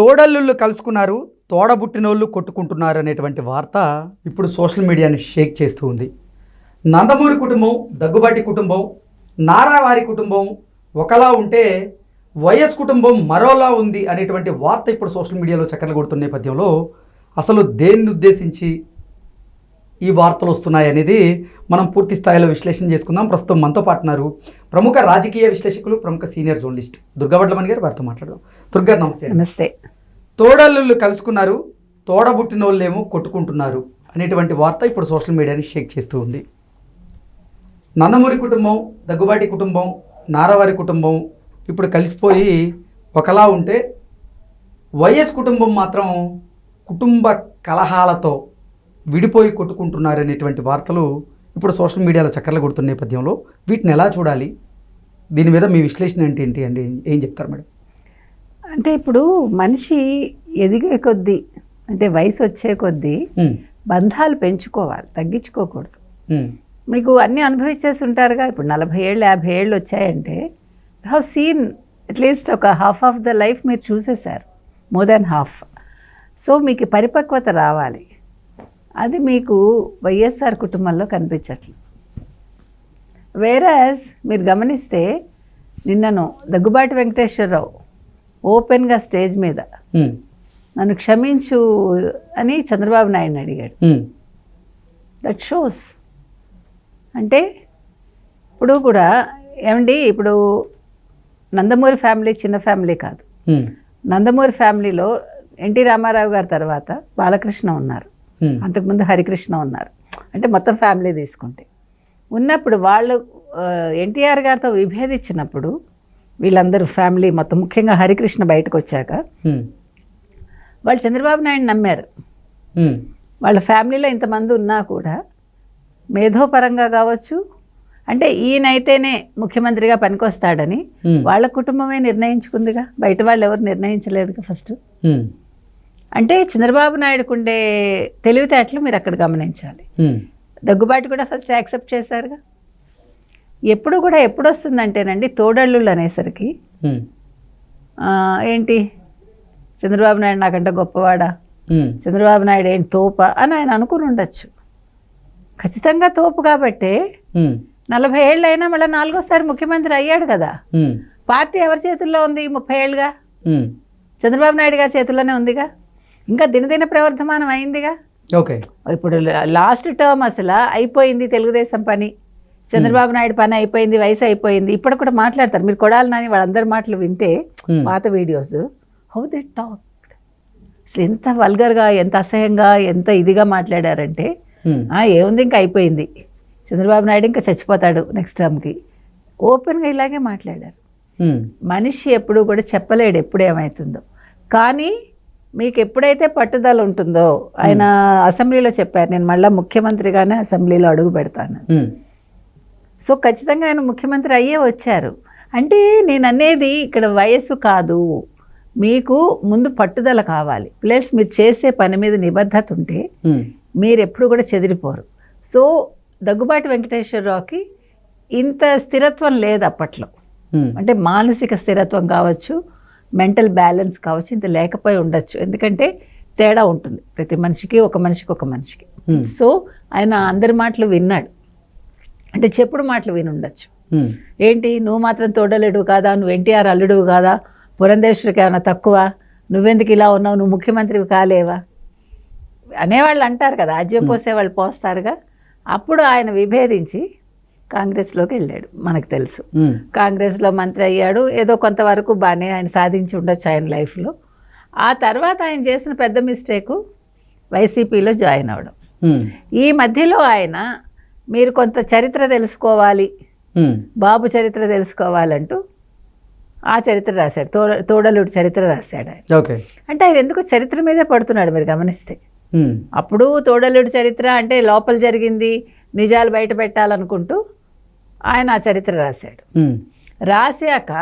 తోడల్లుళ్ళు కలుసుకున్నారు తోడబుట్టినోళ్ళు కొట్టుకుంటున్నారు అనేటువంటి వార్త ఇప్పుడు సోషల్ మీడియాని షేక్ చేస్తూ ఉంది. నందమూరి కుటుంబం దగ్గుబాటి కుటుంబం నారావారి కుటుంబం ఒకలా ఉంటే వైఎస్ కుటుంబం మరోలా ఉంది అనేటువంటి వార్త ఇప్పుడు సోషల్ మీడియాలో చక్కర్లు కొడుతున్న నేపథ్యంలో అసలు దేన్ని ఉద్దేశించి ఈ వార్తలు వస్తున్నాయి అనేది మనం పూర్తి స్థాయిలో విశ్లేషణ చేసుకుందాం. ప్రస్తుతం మనతో పాటున్నారు ప్రముఖ రాజకీయ విశ్లేషకులు ప్రముఖ సీనియర్ జర్నలిస్ట్ దుర్గాభట్లమణి గారు. వారితో మాట్లాడదాం. దుర్గా నమస్తే నమస్తే. తోడల్లుళ్ళు కలుసుకున్నారు తోడబుట్టిన వాళ్ళేమో కొట్టుకుంటున్నారు అనేటువంటి వార్త ఇప్పుడు సోషల్ మీడియాని షేక్ చేస్తూ ఉంది. నందమూరి కుటుంబం దగ్గుబాటి కుటుంబం నారావారి కుటుంబం ఇప్పుడు కలిసిపోయి ఒకలా ఉంటే వైఎస్ కుటుంబం మాత్రం కుటుంబ కలహాలతో విడిపోయి కొట్టుకుంటున్నారు అనేటువంటి వార్తలు ఇప్పుడు సోషల్ మీడియాలో చక్కర్లు కొడుతున్న నేపథ్యంలో వీటిని ఎలా చూడాలి? దీని మీద మీ విశ్లేషణ ఏంటి ఏంటి అండి? ఏం చెప్తారు మేడం? అంటే ఇప్పుడు మనిషి ఎదిగే కొద్దీ అంటే వయసు వచ్చే కొద్దీ బంధాలు పెంచుకోవాలి తగ్గించుకోకూడదు. మీకు అన్నీ అనుభవించేసి ఉంటారుగా. ఇప్పుడు నలభై ఏళ్ళు యాభై ఏళ్ళు వచ్చాయంటే హ్యావ్ సీన్ అట్లీస్ట్ ఒక హాఫ్ ఆఫ్ ద లైఫ్ మీరు చూసేశారు. More than half. సో మీకు పరిపక్వత రావాలి. అది మీకు వైఎస్ఆర్ కుటుంబంలో కనిపించట్లేదు వేరాజ్ మీరు గమనిస్తే నిన్నను దగ్గుబాటి వెంకటేశ్వరరావు ఓపెన్గా స్టేజ్ మీద నన్ను క్షమించు అని చంద్రబాబు నాయుడిని అడిగాడు. దట్ షోస్ అంటే ఇప్పుడు కూడా ఏమండి ఇప్పుడు నందమూరి ఫ్యామిలీ చిన్న ఫ్యామిలీ కాదు. నందమూరి ఫ్యామిలీలో ఎన్టీ రామారావు గారి తర్వాత బాలకృష్ణ ఉన్నారు. అంతకుముందు హరికృష్ణ ఉన్నారు. అంటే మొత్తం ఫ్యామిలీ తీసుకుంటే. ఉన్నప్పుడు వాళ్ళు ఎన్టీఆర్ గారితో విభేదించినప్పుడు వీళ్ళందరూ ఫ్యామిలీ మొత్తం ముఖ్యంగా హరికృష్ణ బయటకు వచ్చాక ఉమ్, వాళ్ళు చంద్రబాబు నాయుడు నమ్మారు. ఉమ్, వాళ్ళ ఫ్యామిలీలో ఇంతమంది ఉన్నా కూడా మేధోపరంగా కావచ్చు అంటే ఈయనైతేనే ముఖ్యమంత్రిగా పనికొస్తాడని వాళ్ళ కుటుంబమే నిర్ణయించుకుందిగా. బయట వాళ్ళు ఎవరు నిర్ణయించలేదుగా ఫస్ట్. అంటే చంద్రబాబు నాయుడుకు ఉండే తెలివితేటలు మీరు అక్కడ గమనించాలి. దగ్గుబాటు కూడా ఫస్ట్ యాక్సెప్ట్ చేశారుగా. ఎప్పుడు కూడా ఎప్పుడు వస్తుందంటేనండి తోడళ్ళు అనేసరికి ఏంటి? చంద్రబాబు నాయుడు నాకంటే గొప్పవాడా? చంద్రబాబు నాయుడు ఏంటి తోప అని ఆయన అనుకుని ఉండొచ్చు. ఖచ్చితంగా తోపు కాబట్టే నలభై ఏళ్ళు అయినా మళ్ళీ నాలుగోసారి ముఖ్యమంత్రి అయ్యాడు కదా. పార్టీ ఎవరి చేతుల్లో ఉంది ముప్పై ఏళ్ళుగా? చంద్రబాబు నాయుడు గారి చేతుల్లోనే ఉందిగా? ఇంకా దినదిన ప్రవర్ధమానం అయిందిగా. ఓకే. ఇప్పుడు లాస్ట్ టర్మ్ అసలు అయిపోయింది తెలుగుదేశం పని. చంద్రబాబు నాయుడు పని అయిపోయింది వయసు అయిపోయింది. ఇప్పుడు కూడా మాట్లాడతారు. మీరు కొడాలి నాని వాళ్ళందరి మాటలు వింటే. పాత వీడియోస్. హౌ దే టాక్ అసలు ఎంత వల్గర్గా ఎంత అసహ్యంగా ఎంత ఇదిగా మాట్లాడారంటే ఉమ్, "ఆ, ఏముంది ఇంకా అయిపోయింది. చంద్రబాబు నాయుడు ఇంకా చచ్చిపోతాడు నెక్స్ట్ టర్మ్కి ఓపెన్గా ఇలాగే మాట్లాడారు. మనిషి ఎప్పుడు కూడా చెప్పలేడు ఎప్పుడు ఏమవుతుందో కానీ మీకు ఎప్పుడైతే పట్టుదల ఉంటుందో ఆయన అసెంబ్లీలో చెప్పారు నేను మళ్ళీ ముఖ్యమంత్రిగానే అసెంబ్లీలో అడుగు పెడతాను. సో ఖచ్చితంగా ఆయన ముఖ్యమంత్రి అయ్యే వచ్చారు. అంటే నేను అనేది ఇక్కడ వయస్సు కాదు. మీకు ముందు పట్టుదల కావాలి. ప్లస్ మీరు చేసే పని మీద నిబద్ధత ఉంటే మీరు ఎప్పుడు కూడా చెదిరిపోరు. సో దగ్గుబాటి వెంకటేశ్వరరావుకి ఇంత స్థిరత్వం లేదు అప్పట్లో. అంటే మానసిక స్థిరత్వం కావచ్చు మెంటల్ బ్యాలెన్స్ కావచ్చు ఇంత లేకపోయి ఉండొచ్చు. ఎందుకంటే తేడా ఉంటుంది. ప్రతి మనిషికి ఒక మనిషికి ఒక మనిషికి. సో ఆయన అందరి మాటలు విన్నాడు. అంటే చెప్పుడు మాటలు విని ఉండొచ్చు ఏంటి? నువ్వు మాత్రం తోడలేడు కాదా? నువ్వు ఎన్టీఆర్ అల్లుడు కాదా? పురంధేశ్వరికి ఏమైనా తక్కువ? నువ్వెందుకు ఇలా ఉన్నావు? నువ్వు ముఖ్యమంత్రివి కాలేవా? అనేవాళ్ళు అంటారు కదా అజ్యం పోసే వాళ్ళు పోస్తారుగా. అప్పుడు ఆయన విభేదించి కాంగ్రెస్లోకి వెళ్ళాడు మనకు తెలుసు. కాంగ్రెస్లో మంత్రి అయ్యాడు ఏదో కొంతవరకు బాగానే ఆయన సాధించి ఉండొచ్చు ఆయన లైఫ్లో. ఆ తర్వాత ఆయన చేసిన పెద్ద మిస్టేకు వైసీపీలో జాయిన్ అవ్వడం. ఈ మధ్యలో ఆయన మీరు కొంత చరిత్ర తెలుసుకోవాలి బాబు చరిత్ర తెలుసుకోవాలంటూ ఆ చరిత్ర రాశాడు తోడ తోడలుడు చరిత్ర రాశాడు ఆయన. ఓకే. అంటే ఆయన ఎందుకు చరిత్ర మీదే పడుతున్నాడు మీరు గమనిస్తే? అప్పుడు తోడలుడు చరిత్ర అంటే లోపల జరిగింది నిజాలు బయట పెట్టాలనుకుంటూ ఆయన ఆ చరిత్ర రాశాడు. రాశాక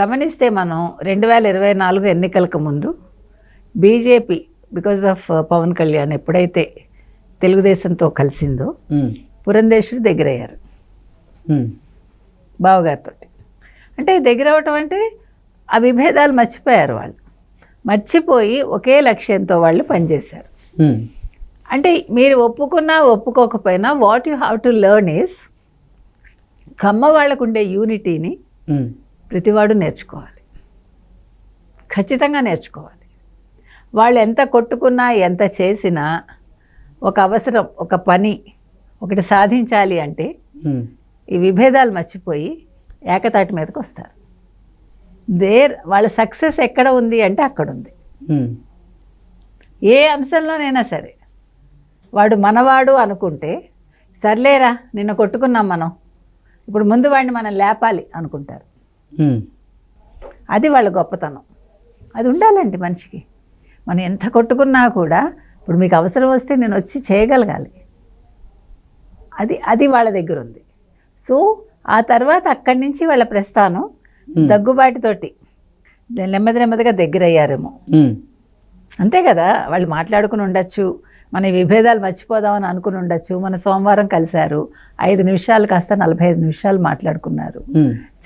గమనిస్తే మనం రెండు వేల ఇరవై నాలుగు ఎన్నికలకు ముందు BJP because of Pawan Kalyan ఎప్పుడైతే తెలుగుదేశంతో కలిసిందో పురంధేశ్వరి దగ్గరయ్యారు. బావగారితో అంటే దగ్గర అవ్వటం అంటే ఆ విభేదాలు మర్చిపోయారు వాళ్ళు. మర్చిపోయి ఒకే లక్ష్యంతో వాళ్ళు పనిచేశారు. అంటే మీరు ఒప్పుకున్నా ఒప్పుకోకపోయినా what you have to learn is Kamma వాళ్ళకు ఉండే యూనిటీని ప్రతివాడు నేర్చుకోవాలి. ఖచ్చితంగా నేర్చుకోవాలి. వాళ్ళు ఎంత కొట్టుకున్నా ఎంత చేసినా ఒక అవసరం ఒక పని ఒకటి సాధించాలి అంటే ఈ విభేదాలు మర్చిపోయి ఏకతాటి మీదకి వస్తారు. దేర్ వాళ్ళ సక్సెస్ ఎక్కడ ఉంది అంటే అక్కడ ఉంది ఏ అంశంలోనైనా సరే వాడు మనవాడు అనుకుంటే సర్లేరా నిన్న కొట్టుకున్నాం మనం ఇప్పుడు ముందు వాడిని మనం లేపాలి అనుకుంటారు. అది వాళ్ళ గొప్పతనం. అది ఉండాలండి మనిషికి. మనం ఎంత కొట్టుకున్నా కూడా ఇప్పుడు మీకు అవసరం వస్తే నేను వచ్చి చేయగలగాలి. అది అది వాళ్ళ దగ్గర ఉంది. సో ఆ తర్వాత అక్కడి నుంచి వాళ్ళ ప్రస్థానం దగ్గుబాటితోటి నెమ్మది నెమ్మదిగా దగ్గర అయ్యారేమో ఉమ్, అంతే కదా వాళ్ళు మాట్లాడుకుని ఉండొచ్చు. మన విభేదాలు మర్చిపోదామని అనుకుని ఉండొచ్చు. మన సోమవారం కలిశారు. ఐదు నిమిషాలు కాస్త నలభై ఐదు నిమిషాలు మాట్లాడుకున్నారు.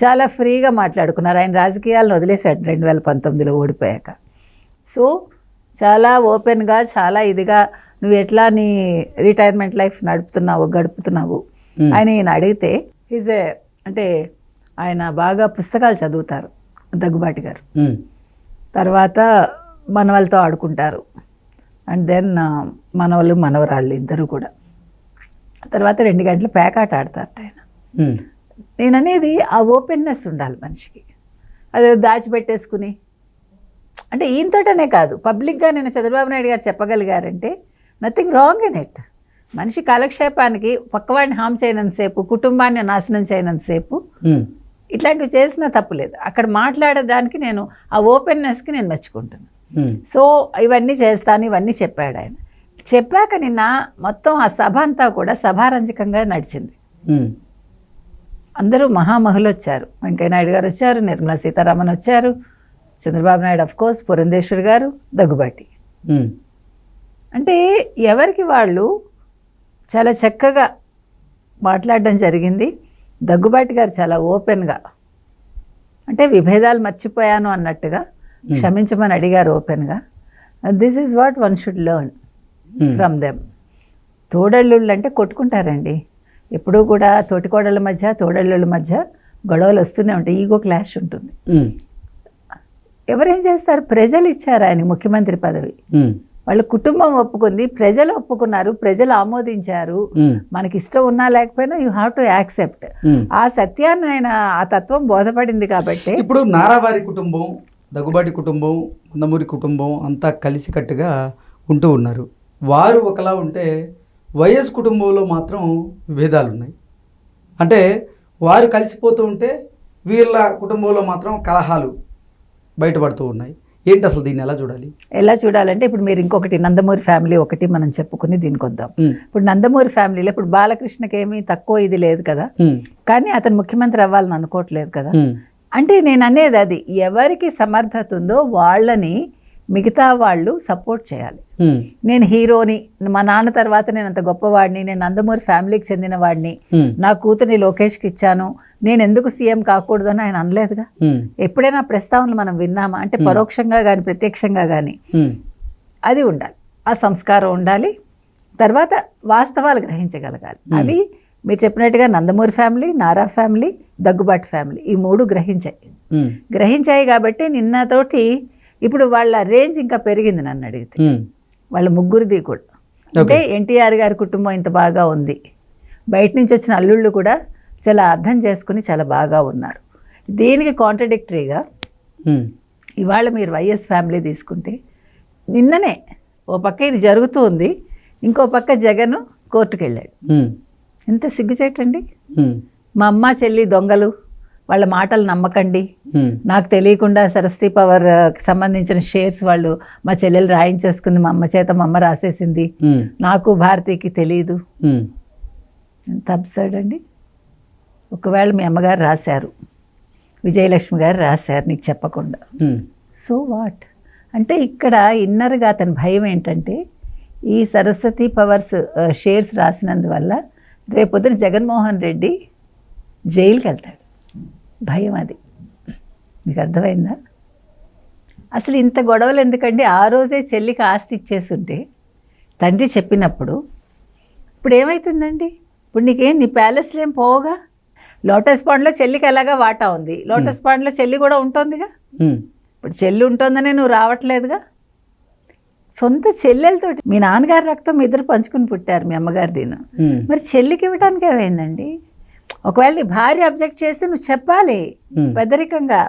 చాలా ఫ్రీగా మాట్లాడుకున్నారు. ఆయన రాజకీయాలను వదిలేశాడు రెండు వేల పంతొమ్మిదిలో ఓడిపోయాక. సో చాలా ఓపెన్గా చాలా ఇదిగా నువ్వు ఎట్లా నీ రిటైర్మెంట్ లైఫ్ నడుపుతున్నావు గడుపుతున్నావు. ఆయన ఈయన అడిగితే ఈజ్ ఏ అంటే ఆయన బాగా పుస్తకాలు చదువుతారు. దగ్గుబాటి గారు. తర్వాత మనవలతో ఆడుకుంటారు. అండ్ దెన్ మనవలు మనవరాళ్ళు ఇద్దరు కూడా. తర్వాత రెండు గంటలు పేకాట ఆడతారట ఆయన. నేను అనేది ఆ ఓపెన్నెస్ ఉండాలి మనిషికి. అది దాచిపెట్టేసుకుని. అంటే ఈయనతోటనే కాదు పబ్లిక్గా నేను చంద్రబాబు నాయుడు గారు చెప్పగలిగారంటే నథింగ్ రాంగ్ ఇన్ ఇట్ మనిషి కాలక్షేపానికి పక్కవాడిని హామ్ చేయనంతసేపు కుటుంబాన్ని నాశనం చేయనంతసేపు ఇట్లాంటివి చేసినా తప్పులేదు అక్కడ మాట్లాడడానికి నేను ఆ ఓపెన్నెస్కి నేను మెచ్చుకుంటున్నాను ఉమ్, సో ఇవన్నీ చేస్తాను ఇవన్నీ చెప్పాడు ఆయన. చెప్పాక నిన్న మొత్తం ఆ సభ అంతా కూడా సభారంజకంగా నడిచింది. అందరూ మహామహులు వచ్చారు వెంకయ్య నాయుడు గారు వచ్చారు నిర్మలా సీతారామన్ వచ్చారు చంద్రబాబు నాయుడు అఫ్ కోర్స్ పురంధేశ్వరి గారు దగ్గుబాటి. అంటే ఎవరికి వాళ్ళు చాలా చక్కగా మాట్లాడడం జరిగింది. దగ్గుబాటి గారు చాలా ఓపెన్గా అంటే విభేదాలు మర్చిపోయాను అన్నట్టుగా క్షమించమని అడిగారు ఓపెన్గా this is what one should learn. From them తోడళ్ళుళ్ళు అంటే కొట్టుకుంటారండి. ఎప్పుడూ కూడా తోటికోడళ్ళ మధ్య తోడళ్ళ మధ్య గొడవలు వస్తూనే ఉంటాయి. ఈగో క్లాష్ ఉంటుంది. ఉమ్, ఎవరేం చేస్తారు? ప్రజలు ఇచ్చారు ఆయన ముఖ్యమంత్రి పదవి. ఉమ్, వాళ్ళ కుటుంబం ఒప్పుకుంది ప్రజలు ఒప్పుకున్నారు ప్రజలు ఆమోదించారు. మనకి ఇష్టం ఉన్నా లేకపోయినా యూ హ్యావ్ టు యాక్సెప్ట్. ఆ సత్యాన్ని ఆయన ఆ తత్వం బోధపడింది కాబట్టి ఇప్పుడు నారావారి కుటుంబం దగ్గుబాటి కుటుంబం కుందమూరి కుటుంబం అంతా కలిసికట్టుగా ఉంటూ ఉన్నారు. వారు ఒకలా ఉంటే వైఎస్ కుటుంబంలో మాత్రం విభేదాలు ఉన్నాయి అంటే వారు కలిసిపోతూ ఉంటే వీళ్ళ కుటుంబంలో మాత్రం కలహాలు బయటపడుతూ ఉన్నాయి. ఏంటి అసలు దీన్ని ఎలా చూడాలి? ఎలా చూడాలంటే ఇప్పుడు మీరు ఇంకొకటి నందమూరి ఫ్యామిలీ ఒకటి మనం చెప్పుకుని దీనికి వద్దాం. ఇప్పుడు నందమూరి ఫ్యామిలీలో ఇప్పుడు బాలకృష్ణకి ఏమీ తక్కువ ఇది లేదు కదా? కానీ అతను ముఖ్యమంత్రి అవ్వాలని అనుకోవట్లేదు కదా? అంటే నేను అనేది అది. ఎవరికి సమర్థత ఉందో వాళ్ళని మిగతా వాళ్ళు సపోర్ట్ చేయాలి. నేను హీరోని మా నాన్న తర్వాత నేను అంత గొప్పవాడిని నేను నందమూరి ఫ్యామిలీకి చెందిన వాడిని. నా కూతుర్ని లోకేష్కి ఇచ్చాను. నేను ఎందుకు సీఎం కాకూడదు అని ఆయన అనలేదుగా? ఎప్పుడైనా ప్రస్తావనలు మనం విన్నామా? అంటే పరోక్షంగా కానీ ప్రత్యక్షంగా కానీ అది ఉండాలి. ఆ సంస్కారం ఉండాలి. తర్వాత వాస్తవాలు గ్రహించగలగాలి. అవి మీరు చెప్పినట్టుగా Nandamuri family Nara family Daggubati family ఈ మూడు గ్రహించాయి. గ్రహించాయి కాబట్టి నిన్నతోటి ఇప్పుడు వాళ్ళ రేంజ్ ఇంకా పెరిగింది నన్ను అడిగితే. వాళ్ళ ముగ్గురిది కూడా. అంటే ఎన్టీఆర్ గారి కుటుంబం ఇంత బాగా ఉంది. బయట నుంచి వచ్చిన అల్లుళ్ళు కూడా చాలా అర్థం చేసుకుని చాలా బాగా ఉన్నారు. దీనికి కాంట్రడిక్టరీగా ఇవాళ మీరు వైఎస్ ఫ్యామిలీ తీసుకుంటే నిన్ననే ఓ పక్క ఇది జరుగుతూ ఉంది ఇంకో పక్క జగన్ కోర్టుకు వెళ్ళాడు ఎంత సిగ్గుచేటండి? మా అమ్మ చెల్లి దొంగలు వాళ్ళ మాటలు నమ్మకండి. నాకు తెలియకుండా సరస్వతి పవర్ సంబంధించిన షేర్స్ వాళ్ళు మా చెల్లెలు రాయించేసుకుంది మా అమ్మ చేత మా అమ్మ రాసేసింది. నాకు భారతీకి తెలియదు ఎంత అబ్సర్డ్ అండి ఒకవేళ మీ అమ్మగారు రాశారు విజయలక్ష్మి గారు రాశారు నీకు చెప్పకుండా. So what? అంటే ఇక్కడ ఇన్నర్గా అతని భయం ఏంటంటే ఈ సరస్వతి పవర్స్ షేర్స్ రాసినందువల్ల రేపొద్దున జగన్మోహన్ రెడ్డి జైలుకి వెళ్తాడు భయం అది. మీకు అర్థమైందా? అసలు ఇంత గొడవలు ఎందుకండి? ఆ రోజే చెల్లికి ఆస్తి ఇచ్చేస్తుంటే తండ్రి చెప్పినప్పుడు ఇప్పుడు ఏమవుతుందండి ఇప్పుడు నీకేం నీ ప్యాలెస్లో ఏం పోవుగా? లోటస్ పాండ్లో చెల్లికి ఎలాగా వాటా ఉంది? లోటస్ పాండ్లో చెల్లి కూడా ఉంటుందిగా? ఇప్పుడు చెల్లి ఉంటుందనే నువ్వు రావట్లేదుగా? సొంత చెల్లెలతోటి మీ నాన్నగారి రక్తం ఇద్దరు పంచుకుని పుట్టారు మీ అమ్మగారి దీని. మరి చెల్లికి ఇవ్వడానికి ఏమైందండి? ఒకవేళ నీ భార్య అబ్జెక్ట్ చేస్తే నువ్వు చెప్పాలి. పెద్దరికంగా.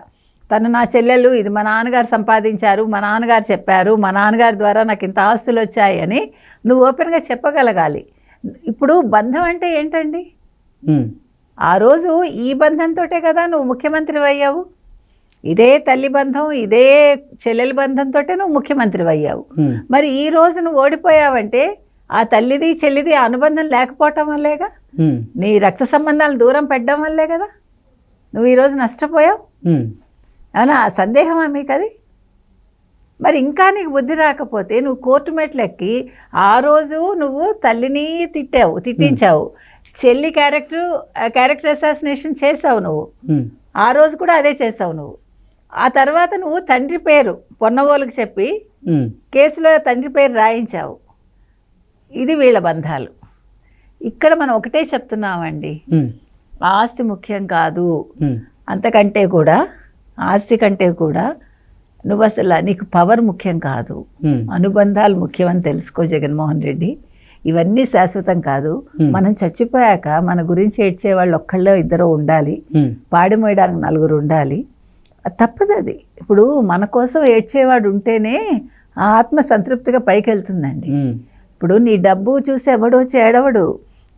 తను నా చెల్లెలు ఇది మా నాన్నగారు సంపాదించారు మా నాన్నగారు చెప్పారు మా నాన్నగారి ద్వారా నాకు ఇంత ఆస్తులు వచ్చాయి అని నువ్వు ఓపెన్గా చెప్పగలగాలి. ఇప్పుడు బంధం అంటే ఏంటండి? ఆ రోజు ఈ బంధంతోటే కదా నువ్వు ముఖ్యమంత్రి అయ్యావు. ఇదే తల్లి బంధం ఇదే చెల్లెలి బంధంతోటే నువ్వు ముఖ్యమంత్రి అయ్యావు. మరి ఈ రోజు నువ్వు ఓడిపోయావంటే ఆ తల్లిది చెల్లిది ఆ అనుబంధం లేకపోవటం వల్లేగా? నీ రక్త సంబంధాలు దూరం పెట్టడం వల్లే కదా? నువ్వు ఈరోజు నష్టపోయావు? అవునా? సందేహమా మీకు అది మరి ఇంకా నీకు బుద్ధి రాకపోతే నువ్వు కోర్టు మెట్లెక్కి ఆ రోజు నువ్వు తల్లిని తిట్టావు తిట్టించావు. చెల్లి క్యారెక్టర్ క్యారెక్టర్ అసాసినేషన్ చేసావు నువ్వు. ఆ రోజు కూడా అదే చేసావు నువ్వు. ఆ తర్వాత నువ్వు తండ్రి పేరు పొన్నవోలుకి చెప్పి కేసులో తండ్రి పేరు రాయించావు. ఇది వీళ్ళ బంధాలు. ఇక్కడ మనం ఒకటే చెప్తున్నామండి. ఆస్తి ముఖ్యం కాదు. అంతకంటే కూడా ఆస్తి కంటే కూడా నువ్వు అసలు నీకు పవర్ ముఖ్యం కాదు. అనుబంధాలు ముఖ్యమని తెలుసుకో జగన్మోహన్ రెడ్డి. ఇవన్నీ శాశ్వతం కాదు. మనం చచ్చిపోయాక మన గురించి ఏడ్చే వాళ్ళు ఒక్కళ్ళో ఇద్దరు ఉండాలి. ఉమ్, పాడి మోయడానికి నలుగురు ఉండాలి. తప్పదు అది. ఇప్పుడు మన కోసం ఏడ్చేవాడు ఉంటేనే ఆ ఆత్మ సంతృప్తిగా పైకి వెళ్తుందండి ఇప్పుడు నీ డబ్బు చూసి ఎవడో వచ్చి ఏడవడు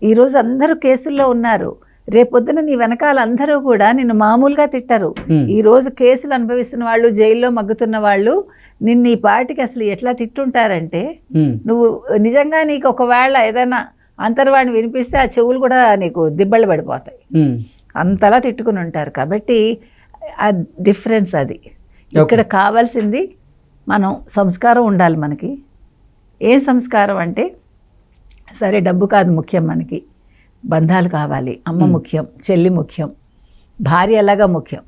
ఈరోజు అందరూ కేసుల్లో ఉన్నారు. రేపొద్దున నీ వెనకాల అందరూ కూడా నిన్ను మామూలుగా తిట్టరు. ఈ రోజు కేసులు అనుభవిస్తున్న వాళ్ళు జైల్లో మగ్గుతున్న వాళ్ళు నిన్ను ఈ పాటికి అసలు ఎట్లా తిట్టుంటారంటే నువ్వు నిజంగా నీకు ఒకవేళ ఏదైనా అంతర్వాణి వినిపిస్తే ఆ చెవులు కూడా నీకు దిబ్బలు పడిపోతాయి. అంతలా తిట్టుకుని ఉంటారు కాబట్టి ఆ డిఫరెన్స్ అది. ఇక్కడ కావాల్సింది మనం సంస్కారం ఉండాలి మనకి. ఏ సంస్కారం అంటే సరే డబ్బు కాదు ముఖ్యం మనకి బంధాలు కావాలి అమ్మ ముఖ్యం చెల్లి ముఖ్యం భార్య ఎలాగా ముఖ్యం.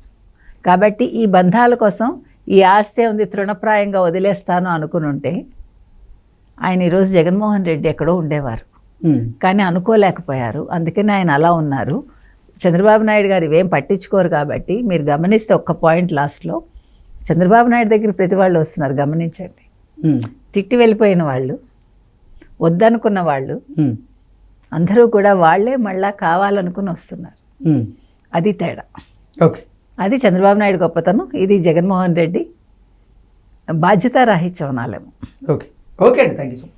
కాబట్టి ఈ బంధాల కోసం ఈ ఆస్తి ఉంది తృణప్రాయంగా వదిలేస్తాను అనుకుని ఉంటే ఆయన ఈరోజు జగన్మోహన్ రెడ్డి ఎక్కడో ఉండేవారు. కానీ అనుకోలేకపోయారు. అందుకని ఆయన అలా ఉన్నారు. చంద్రబాబు నాయుడు గారు ఇవేం పట్టించుకోరు కాబట్టి మీరు గమనిస్తే ఒక్క పాయింట్ లాస్ట్లో చంద్రబాబు నాయుడు దగ్గర ప్రతి వాళ్ళు వస్తున్నారు గమనించండి. తిట్టి వెళ్ళిపోయిన వాళ్ళు వద్దనుకున్న వాళ్ళు అందరూ కూడా వాళ్ళే మళ్ళా కావాలనుకుని వస్తున్నారు. అది తేడా. ఓకే. అది చంద్రబాబు నాయుడు గొప్పతనం ఇది జగన్మోహన్ రెడ్డి బాధ్యతారాహిత్యం అనాలేమో ఓకే. ఓకే అండి. Thank you so much